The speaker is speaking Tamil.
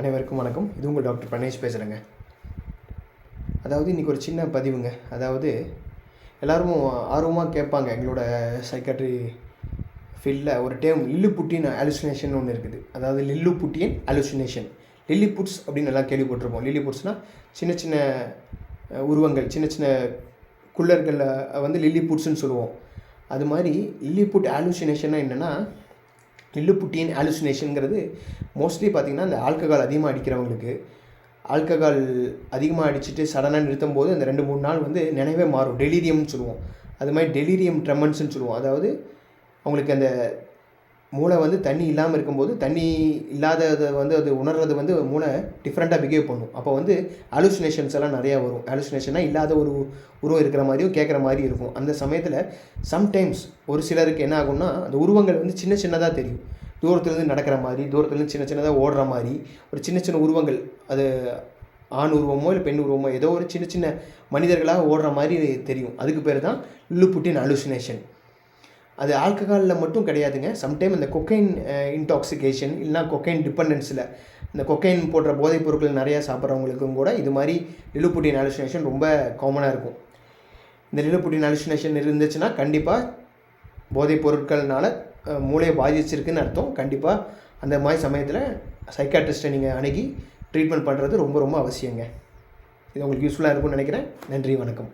அனைவருக்கும் வணக்கம். இது உங்கள் டாக்டர் பிரணேஷ் பேசுகிறேங்க அதாவது இன்றைக்கி ஒரு சின்ன பதிவுங்க. அதாவது எல்லோரும் ஆர்வமாக கேட்பாங்க. எங்களோட சைக்காட்ரி ஃபீல்டில் ஒரு டேம் லில்லு புட்டின் அலுசினேஷன் ஒன்று இருக்குது. அதாவது Lilliputian hallucination Lilliputs அப்படின்னு எல்லாம் கேள்விப்பட்டிருப்போம். லில்லி புட்ஸ்னால் சின்ன சின்ன உருவங்கள் சின்ன சின்ன குள்ளர்களில் வந்து லில்லி புட்ஸ்ன்னு சொல்லுவோம். அது மாதிரி லில்லி புட் அலுசினேஷன்னா என்னென்னா லில்லுப்புட்டியன் ஆலுசினேஷனுங்கிறது மோஸ்ட்லி பார்த்திங்கன்னா இந்த ஆல்கஹால் அதிகமாக அடிக்கிறவங்களுக்கு ஆல்கஹால் அதிகமாக அடிச்சுட்டு சடனாக நிறுத்தும் போது அந்த ரெண்டு மூணு நாள் வந்து நினைவே மாறும். டெலிரியம்னு சொல்லுவோம். அது மாதிரி டெலிரியம் ட்ரெமன்ஸ்னு சொல்லுவோம். அதாவது அவங்களுக்கு அந்த மூளை வந்து தண்ணி இல்லாமல் இருக்கும்போது தண்ணி இல்லாததை வந்து அது உணர்றது வந்து மூளை டிஃப்ரெண்ட்டாக பிஹேவ் பண்ணும். அப்போ வந்து அலுசினேஷன்ஸ் எல்லாம் நிறையா வரும். அலுசினேஷனாக இல்லாத ஒரு உருவம் இருக்கிற மாதிரியும் கேட்குற மாதிரி இருக்கும். அந்த சமயத்தில் சம்டைம்ஸ் ஒரு சிலருக்கு என்ன ஆகும்னா அந்த உருவங்கள் வந்து சின்ன சின்னதாக தெரியும். தூரத்துலேருந்து நடக்கிற மாதிரி தூரத்துலேருந்து சின்ன சின்னதாக ஓடுற மாதிரி ஒரு சின்ன சின்ன உருவங்கள் அது ஆண் உருவமோ இல்லை பெண் உருவமோ ஏதோ ஒரு சின்ன சின்ன மனிதர்களாக ஓடுற மாதிரி தெரியும். அதுக்கு பேர் தான் லுப்புட்டின் அலுசினேஷன் அது ஆல்கஹாலில் மட்டும் கிடையாதுங்க. சம்டைம் இந்த கொக்கைன் இன்டாக்சிகேஷன் இல்லைனா கொக்கைன் டிபெண்டன்ஸில் இந்த கொக்கைன் போன்ற போதைப் பொருட்கள் நிறையா சாப்பிட்றவங்களுக்கும் கூட இது மாதிரி லிலுப்புட்டின் அலுசினேஷன் ரொம்ப காமனாக இருக்கும். இந்த லிலுப்புட்டின் அலுசினேஷன் இருந்துச்சுன்னா கண்டிப்பாக போதைப் பொருட்கள்னால் eh, மூளையை பாதிச்சிருக்குன்னு அர்த்தம். கண்டிப்பாக அந்த மாதிரி சமயத்தில் சைக்காட்ரிஸ்ட்டை நீங்கள் அணுகி ட்ரீட்மெண்ட் பண்ணுறது ரொம்ப ரொம்ப அவசியங்க. இது உங்களுக்கு யூஸ்ஃபுல்லாக இருக்கும்னு நினைக்கிறேன். நன்றி வணக்கம்.